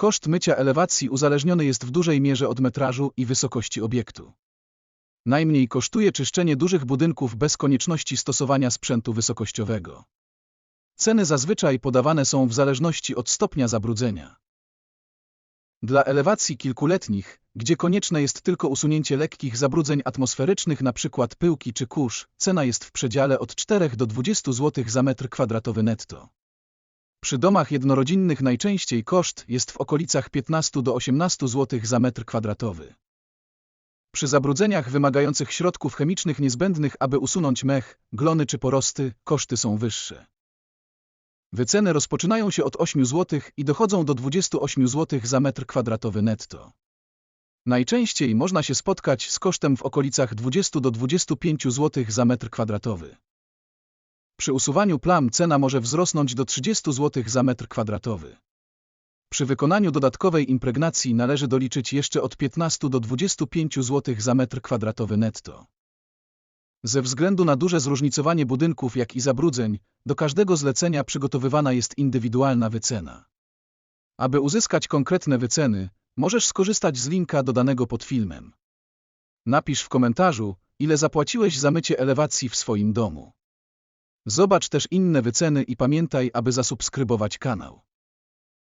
Koszt mycia elewacji uzależniony jest w dużej mierze od metrażu i wysokości obiektu. Najmniej kosztuje czyszczenie dużych budynków bez konieczności stosowania sprzętu wysokościowego. Ceny zazwyczaj podawane są w zależności od stopnia zabrudzenia. Dla elewacji kilkuletnich, gdzie konieczne jest tylko usunięcie lekkich zabrudzeń atmosferycznych np. pyłki czy kurz, cena jest w przedziale od 4 do 20 zł za metr kwadratowy netto. Przy domach jednorodzinnych najczęściej koszt jest w okolicach 15 do 18 zł za metr kwadratowy. Przy zabrudzeniach wymagających środków chemicznych niezbędnych, aby usunąć mech, glony czy porosty, koszty są wyższe. Wyceny rozpoczynają się od 8 zł i dochodzą do 28 zł za metr kwadratowy netto. Najczęściej można się spotkać z kosztem w okolicach 20 do 25 zł za metr kwadratowy. Przy usuwaniu plam cena może wzrosnąć do 30 zł za metr kwadratowy. Przy wykonaniu dodatkowej impregnacji należy doliczyć jeszcze od 15 do 25 zł za metr kwadratowy netto. Ze względu na duże zróżnicowanie budynków, jak i zabrudzeń, do każdego zlecenia przygotowywana jest indywidualna wycena. Aby uzyskać konkretne wyceny, możesz skorzystać z linka dodanego pod filmem. Napisz w komentarzu, ile zapłaciłeś za mycie elewacji w swoim domu. Zobacz też inne wyceny i pamiętaj, aby zasubskrybować kanał.